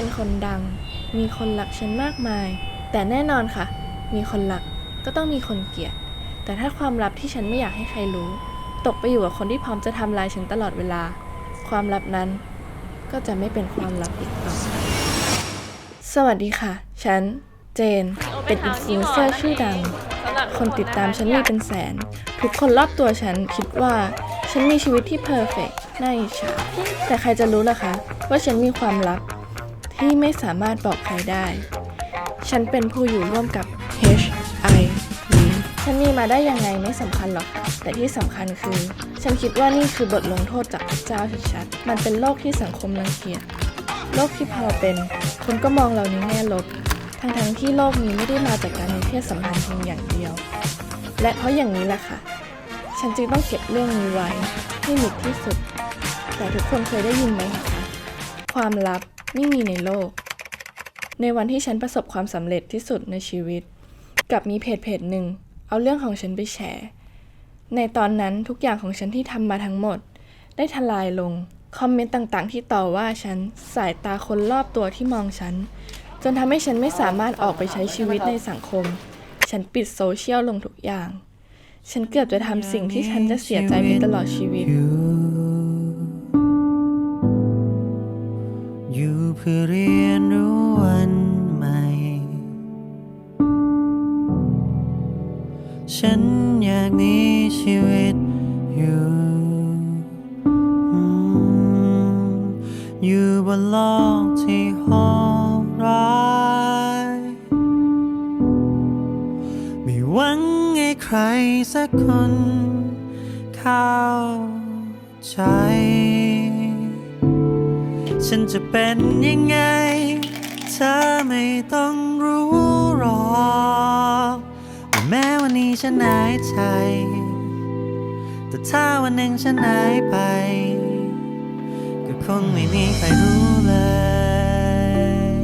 เป็นคนดัง มีคนรักฉันมากมาย แต่แน่นอนค่ะ มีคนรักก็ต้องมีคนเกลียด แต่ถ้าความลับที่ฉันไม่อยากให้ใครรู้ ตกไปอยู่กับคนที่พร้อมจะทำลายฉันตลอดเวลา ความลับนั้นก็จะไม่เป็นความลับอีกต่อไปสวัสดีค่ะ ฉัน เจน เป็นอินฟลูเอนเซอร์ชื่อดัง คนติดตามฉันมีเป็นแสน ทุกคนรอบตัวฉันคิดว่า ฉันมีชีวิตที่เพอร์เฟกน่าอิจฉาแต่ใครจะรู้ล่ะคะ ว่าฉันมีความลับ ที่ไม่สามารถบอกใครได้ ฉันเป็นผู้อยู่ร่วมกับ H I V ฉันมีมาได้ยังไงไม่สำคัญหรอก แต่ที่สำคัญคือ ฉันคิดว่านี่คือบทลงโทษจากพระเจ้าชัดๆมันเป็นโลกที่สังคมรังเกียจ โลกที่พอเป็น คนก็มองเราในแง่ลบ ทั้งๆที่โลกนี้ไม่ได้มาจากการมีเพศสัมพันธ์เพียงอย่างเดียว และเพราะอย่างนี้แหละค่ะ ฉันจึงต้องเก็บเรื่องนี้ไว้ให้หมิดที่สุด แต่ทุกคนเคยได้ยินไหมคะ ความลับ ไม่มีในโลก ในวันที่ฉันประสบความสำเร็จที่สุดในชีวิต กับมีเพจเพจหนึ่งเอาเรื่องของฉันไปแชร์ในตอนนั้นทุกอย่างของฉันที่ทำมาทั้งหมด ได้ทลายลง คอมเมนต์ต่างๆ ที่ต่อว่าฉันสายตาคนรอบตัวที่มองฉัน จนทำให้ฉันไม่สามารถออกไปใช้ชีวิตในสังคม ฉันปิดโซเชียลลงทุกอย่าง ฉันเกือบจะทำสิ่งที่ฉันจะเสียใจไปตลอดชีวิต ฉันอยากมีชีวิตอยู่อยู่บนโลกที่โหดร้ายไม่หวังให้ใครสักคนเข้าใจ ฉันจะเป็นยังไง เธอไม่ต้องรู้หรอก แม้วันนี้ฉันหายใจ แต่ถ้าวันหนึ่งฉันหายไป ก็คงไม่มีใครรู้เลย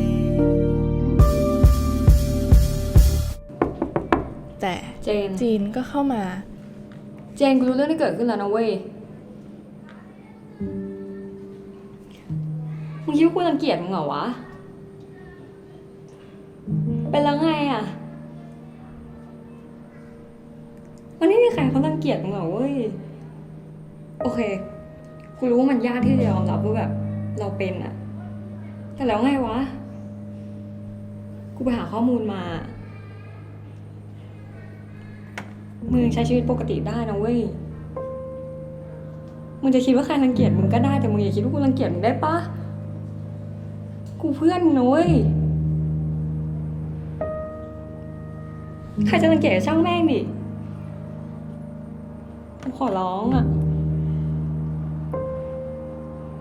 แต่เจน จีนก็เข้ามา เจนกูรู้เรื่องที่เกิดขึ้นแล้วนะเว้ย มึงคิดว่ากูรังเกียจมึงเหรอวะ เป็นแล้วไงอะ มันไม่มีใครเขารังเกียจมึงหรอกเว้ย โอเค กูรู้ว่ามันยากที่จะยอมรับว่าแบบ เราเป็นอะแต่แล้วไงวะ กูไปหาข้อมูลมา มึงใช้ชีวิตปกติได้นะเว้ย มึงจะคิดว่าใครรังเกียจมึงก็ได้แต่มึงอย่าคิดว่ากูรังเกียจมึงได้ปะกูเพื่อนมึงนะเว้ยใครจะรังเกียจช่างแม่งดิ ขอร้องอะ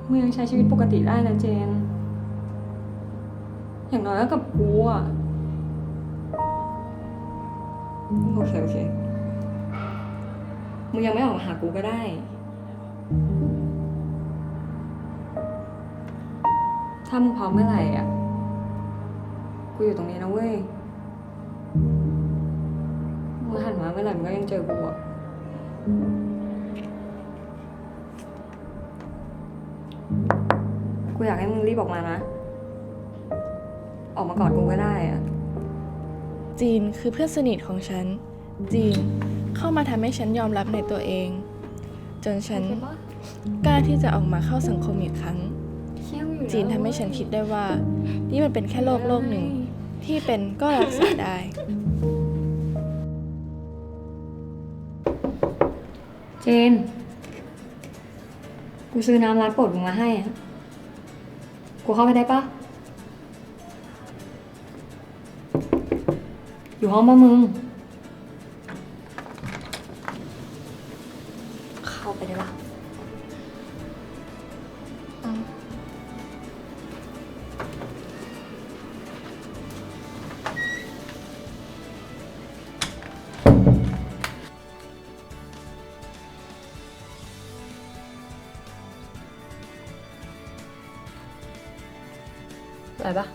มึงยังใช้ชีวิตปกติได้นะเจน อย่างน้อยก็กับกูอะ โอเค โอเค มึงยังไม่ออกมาหากูก็ได้ ถ้ามึงพร้อมเมื่อไหร่อะ กูอยู่ตรงนี้นะเว้ย มึงหันมาเมื่อไหร่มึงก็ยังเจอกูอะ กูอยากให้มึงรีบออกมานะ ออกมากอดกูก็ได้อะจีนคือเพื่อนสนิทของฉัน จีนเข้ามาทำให้ฉันยอมรับในตัวเอง จนฉันกล้าที่จะออกมาเข้าสังคมอีกครั้ง จีนทำให้ฉันคิดได้ว่า นี่มันเป็นแค่โลกโลกหนึ่ง ที่เป็นก็รักษาได้ เจน กูซื้อน้ำร้านโปรดมึงมาให้อะกูเข้าไปได้ปะ อยู่ห้องปะมึง เข้าไปได้ปะ อาอะไรปะ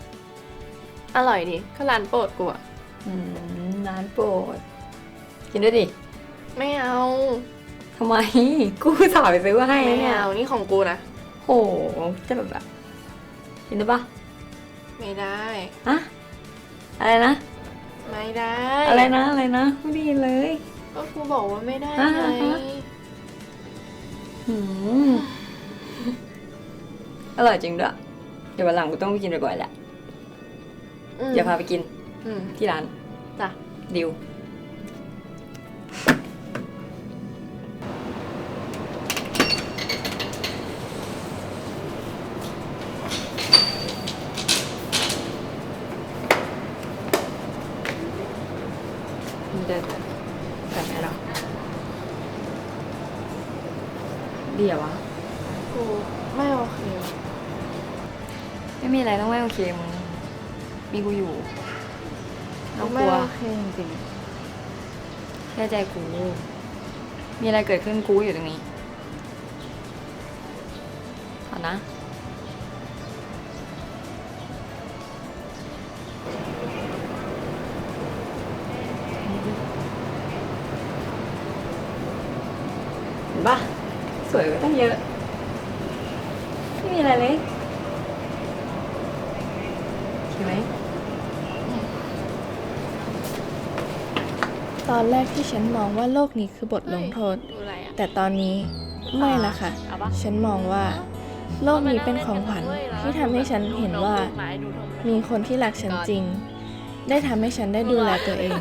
อร่อยดีก็ร้านโปรดกูอะอืมร้านโปรด กินด้วยดิไม่เอาทำไม กูสาวไปซื้อมาให้ไม่นะเนี่ยเอานี่ของกูนะโหจะแบบแบบกินได้ปะไม่ได้อะอะไรนะ ไม่ได้อะไรนะ อะไรนะ ไม่ได้ยินเลย ก็ครูบอกว่าไม่ได้อ่าไงฮะ หืมอร่อยจริงด้วย เดี๋ยววันหลังกูต้องไปกินบ่อยๆแหละมเดี๋ยวพาไปกินอืมที่ร้านจ้ะ ดิวมันจะแบบไหนหรอดีเหรอวะครูไม่โอเคไม่มีอะไรต้องไม่โอเคมึงมีกูอยู่ต้องกไม่ลัวโอเคจริงแค่ใจกู มีอะไรเกิดขึ้นกูอยู่ตรงนี้ขอนะเห็นปะสวยกว่าตั้งเยอะ ไม่มีอะไรเลย ตอนแรกที่ฉันมองว่าโลกนี้คือบทลงโทษดูอะไรอะแต่ตอนนี้ไม่ละค่ะเอาปะฉันมองว่า โลกนี้เป็นของขวัญที่ทำให้ฉันเห็นว่า มีคนที่รักฉันจริง ได้ทำให้ฉันได้ดูแลตัวเอง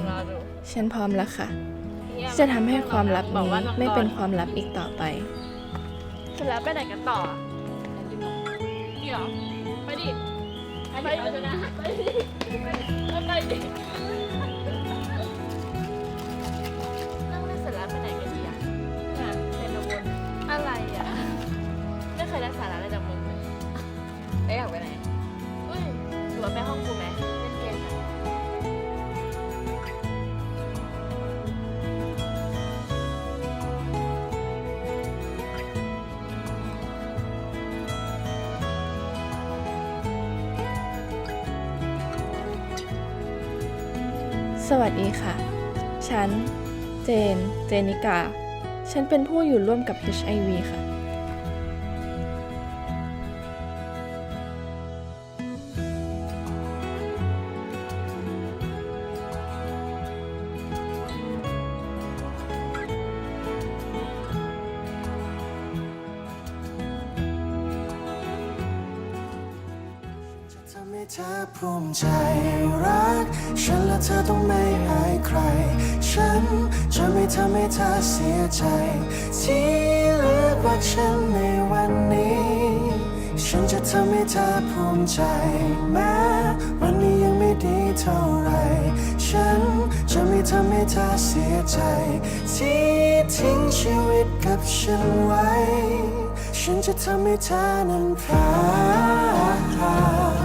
ฉันพร้อมแล้วค่ะจะทำให้ความลับนี้ไม่เป็นความลับอีกต่อไปเสร็จแล้วไปไหนกันต่ออะเดี๋ยวไปดิ ไปดิชนะไปดิไปดิ สวัสดีค่ะ ฉัน เจน เจนิกา ฉันเป็นผู้อยู่ร่วมกับ HIV ค่ะ เธอภูมิใจรัก ฉันและเธอต้องไม่อายใคร ฉันจะไม่ทำให้เธอเสียใจ ที่เลือกว่าฉันในวันนี้ ฉันจะทำให้เธอภูมิใจ แม้วันนี้ยังไม่ดีเท่าไร ฉันจะไม่ทำให้เธอเสียใจ ที่ทิ้งชีวิตกับฉันไว้ ฉันจะทำให้เธอนั้นพลาด